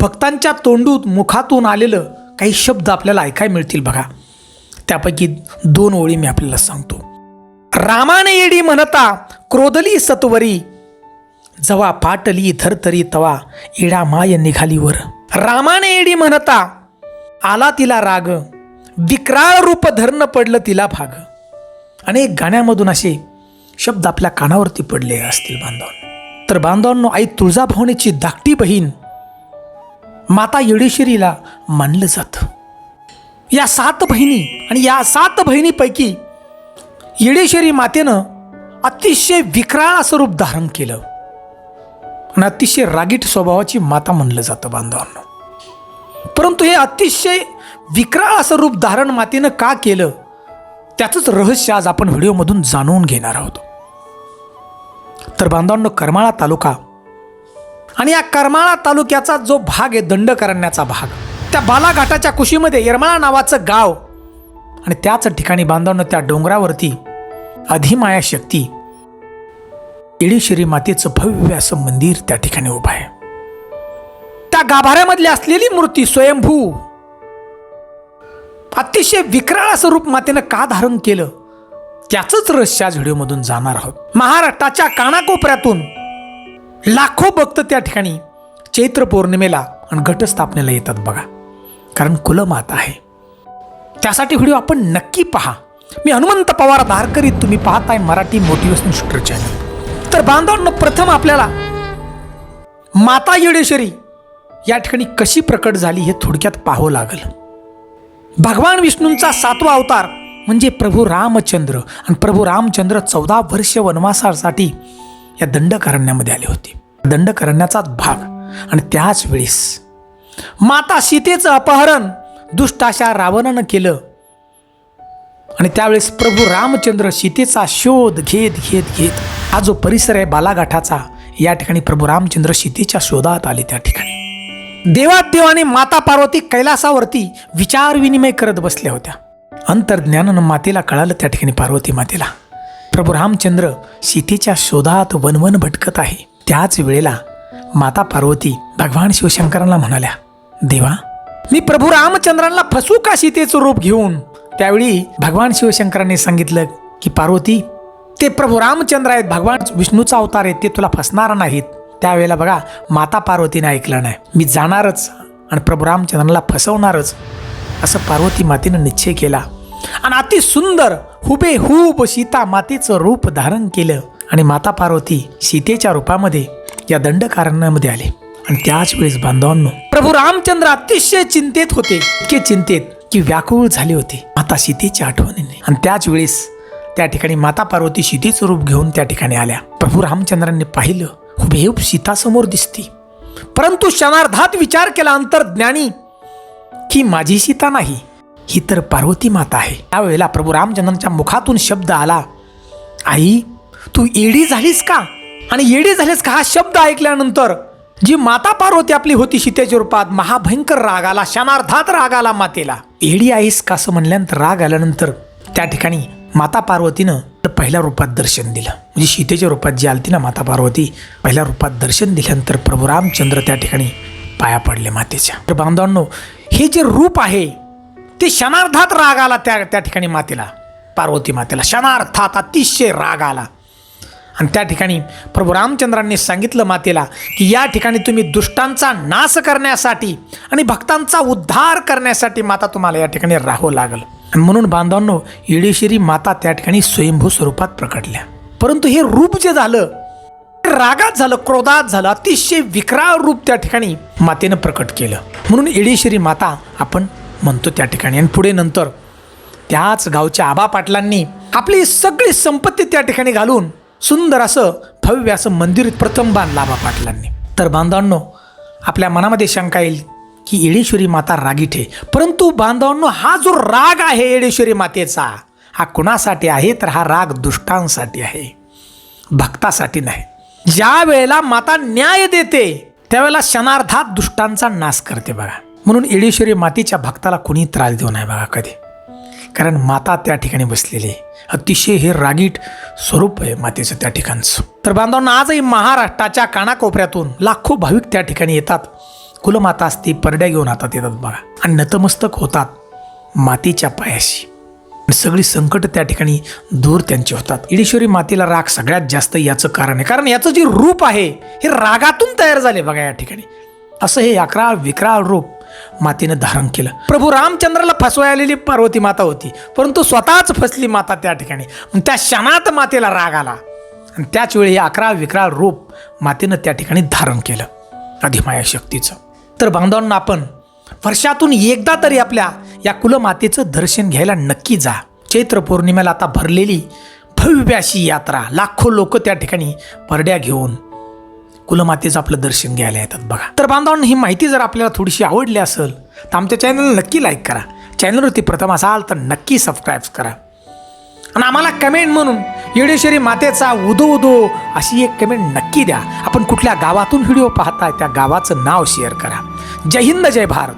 भक्तांच्या तोंडूत मुखातून आलेलं काही शब्द आपल्याला ऐकायला मिळतील बघा. त्यापैकी दोन ओळी मी आपल्याला सांगतो. रामाने येडी म्हणता क्रोधली सत्वरी. जवा पाटली थरथरी तवा इडा माय निघालीवर रामाने येडी म्हणता आला तिला राग. विक्राळ रूप धरण पडलं तिला भाग. अनेक गाण्यामधून असे शब्द आपल्या कानावरती पडले असतील बांधवांनो. तर बांधवांनो आई तुळजाभवानीची धाकटी बहीण माता येडेश्वरीला मानलं जातं. या सात बहिणी आणि या सात बहिणीपैकी येडेश्वरी मातेनं अतिशय विक्राळ स्वरूप धारण केलं. आणि अतिशय रागीट स्वभावाची माता म्हणलं जातं बांधवांनो. परंतु हे अतिशय विक्राळ असं रूप धारण मातेनं का केलं त्याचंच रहस्य आज आपण व्हिडिओमधून जाणून घेणार आहोत. तर बांधवांनो करमाळा तालुका आणि या करमाळा तालुक्याचा जो भाग आहे दंडकारण्याचा भाग. त्या बालाघाटाच्या कुशीमध्ये येरमाळा नावाचं गाव आणि त्याच ठिकाणी बांधवनं त्या डोंगरावरती अधिमाया शक्ती येडेश्वरी मातेचं भव्य असं मंदिर त्या ठिकाणी उभं आहे. त्या गाभाऱ्यामधली असलेली मूर्ती स्वयंभू अतिशय विक्राळ असं रूप मातेनं का धारण केलं? त्याचंच रहस्य आज व्हिडिओमधून जाणार आहोत. महाराष्ट्राच्या कानाकोपऱ्यातून लाखो भक्त त्या ठिकाणी चैत्र पौर्णिमेला आणि घटस्थापनेला येतात बघा. कारण कुलमाता आहे. त्यासाठी व्हिडिओ आपण नक्की पहा. मी हनुमंत पवार धारकरी तुम्ही पाहताय मराठी मोटिवेशनल शूटर चॅनल तर बांधवांनो प्रथम आपल्याला माता येडेश्वरी या ठिकाणी कशी प्रकट झाली हे थोडक्यात पाहावं लागल. भगवान विष्णूंचा सातवा अवतार म्हणजे प्रभू रामचंद्र. आणि प्रभू रामचंद्र चौदा वर्ष वनवासासाठी या दंडकारण्यामध्ये आले होते. दंडकारण्याचाच भाग. आणि त्याच वेळेस माता सीतेचं अपहरण दुष्टाशा रावणानं केलं. आणि त्यावेळेस प्रभू रामचंद्र सीतेचा शोध घेत घेत घेत हा जो परिसर आहे बालाघाटाचा या ठिकाणी प्रभू रामचंद्र सीतेच्या शोधात आले त्या ठिकाणी. देवादेवाने माता पार्वती कैलासावरती विचार विनिमय करत बसल्या होत्या. अंतर्ज्ञानानं मातेला कळालं त्या ठिकाणी पार्वती मातेला. प्रभू रामचंद्र सीतेच्या शोधात वनवन भटकत आहे. त्याच वेळेला माता पार्वती भगवान शिवशंकरांना म्हणाल्या देवा मी प्रभू रामचंद्रांना फसू का सीतेचं रूप घेऊन? त्यावेळी भगवान शिवशंकरांनी सांगितलं की पार्वती ते प्रभू रामचंद्र आहेत भगवान विष्णूचा अवतार आहेत ते तुला फसणार नाहीत. त्यावेळेला बघा माता पार्वतीने ऐकलं नाही. मी जाणारच आणि प्रभू रामचंद्राला फसवणारच असं पार्वती मातेनं निश्चय केला. आणि अति हुबेहूब सीता मातेचं रूप धारण केलं आणि माता पार्वती सीतेच्या रूपामध्ये या दंडकारण्यामध्ये आले. आणि त्याच वेळेस बांधवांनो प्रभू रामचंद्र अतिशय चिंतेत होते इतके चिंतेत की व्याकुळ झाले होते. माता सीतेच्या आठवणीने. आणि त्याच वेळेस त्या ठिकाणी माता पार्वती सीतेचं रूप घेऊन त्या ठिकाणी आल्या. प्रभू रामचंद्रांनी पाहिलं हुबेहूब सीता समोर दिसती. परंतु क्षणार्धात विचार केला अंतर्ज्ञानी की माझी सीता नाही. ही तर पार्वती माता आहे. त्यावेळेला प्रभू रामचंद्रांच्या मुखातून शब्द आला आई तू येडी झालीस का? आणि येडी झालीस का हा शब्द ऐकल्यानंतर जी माता पार्वती आपली होती सीतेच्या रूपात महाभयंकर राग आला क्षणार्धात राग आला मातेला येडी आईस का? असं म्हणल्यानंतर राग आल्यानंतर त्या ठिकाणी माता पार्वतीनं पहिल्या रूपात दर्शन दिलं. म्हणजे सीतेच्या रूपात जी आलती ना माता पार्वती पहिल्या रूपात दर्शन दिल्यानंतर प्रभू रामचंद्र त्या ठिकाणी पाया पडले मातेच्या. तर बांधवांनो हे जे रूप आहे ते क्षणार्धात राग आला त्या त्या ठिकाणी मातेला पार्वती मातेला. क्षणार्थात अतिशय राग आला. आणि त्या ठिकाणी प्रभू रामचंद्रांनी सांगितलं मातेला की या ठिकाणी तुम्ही दुष्टांचा नाश करण्यासाठी आणि भक्तांचा उद्धार करण्यासाठी माता तुम्हाला या ठिकाणी राहावं लागल. आणि म्हणून बांधवांनो येडेश्वरी माता त्या ठिकाणी स्वयंभू स्वरूपात प्रकटल्या. परंतु हे रूप जे झालं रागात झालं क्रोधात झालं अतिशय विक्राळ रूप त्या ठिकाणी मातेनं प्रकट केलं. म्हणून येडेश्वरी माता आपण म्हणतो त्या ठिकाणी. आणि पुढे नंतर त्याच गावच्या आबा पाटलांनी आपली सगळी संपत्ती त्या ठिकाणी घालून सुंदर असं भव्य असं मंदिर प्रथम बांधलं आबा पाटलांनी. तर बांधवांनो आपल्या मनामध्ये शंका येईल की येडेश्वरी माता रागीठे. परंतु बांधवांनो हा जो राग आहे येडेश्वरी मातेचा हा कुणासाठी आहे? तर हा राग दुष्टांसाठी आहे. भक्तासाठी नाही. ज्या वेळेला माता न्याय देते त्यावेळेला क्षणार्धात दुष्टांचा नाश करते बघा. म्हणून येडेश्वरी मातेच्या भक्ताला कोणी त्रास देऊ नये बघा कधी. कारण माता त्या ठिकाणी बसलेली आहे. अतिशय हे रागीट स्वरूप आहे मातेचं त्या ठिकाणचं. तर बांधवांना आजही महाराष्ट्राच्या कानाकोपऱ्यातून लाखो भाविक त्या ठिकाणी येतात. कुलमाता असते परड्या घेऊन हातात येतात बघा. आणि नतमस्तक होतात मातीच्या पायाशी. सगळी संकट त्या ठिकाणी दूर त्यांची होतात. इडेश्वरी मातेला राग सगळ्यात जास्त याचं कारण आहे. कारण याचं जे रूप आहे हे रागातून तयार झाले बघा या ठिकाणी. असं हे अकराळ विकराळ रूप मातेनं धारण केलं. प्रभू रामचंद्राला फसवाय आलेली पार्वती माता होती परंतु स्वतःच फसली माता त्या ठिकाणी. त्या क्षणात मातेला राग आला. आणि त्याच वेळी अकरा विकराळ रूप मातेनं त्या ठिकाणी धारण केलं अधिमाया शक्तीचं. तर बांधवांना आपण वर्षातून एकदा तरी आपल्या या कुलमातेचं दर्शन घ्यायला नक्की जा. चैत्र पौर्णिमेला आता भरलेली भव्य अशी यात्रा लाखो लोक त्या ठिकाणी परड्या घेऊन कुलमातेचं आपलं दर्शन घ्यायला येतात बघा. तर बांधवांना ही माहिती जर आपल्याला थोडीशी आवडली असेल तर आमच्या चॅनलला नक्की लाईक करा. चॅनलवरती प्रथम असाल तर नक्की सबस्क्राईब करा. आणि आम्हाला कमेंट म्हणून येडेश्वरी मातेचा उदो उदो अशी एक कमेंट नक्की द्या. आपण कुठल्या गावातून व्हिडिओ पाहताय त्या गावाचं नाव शेअर करा. जय हिंद जय भारत.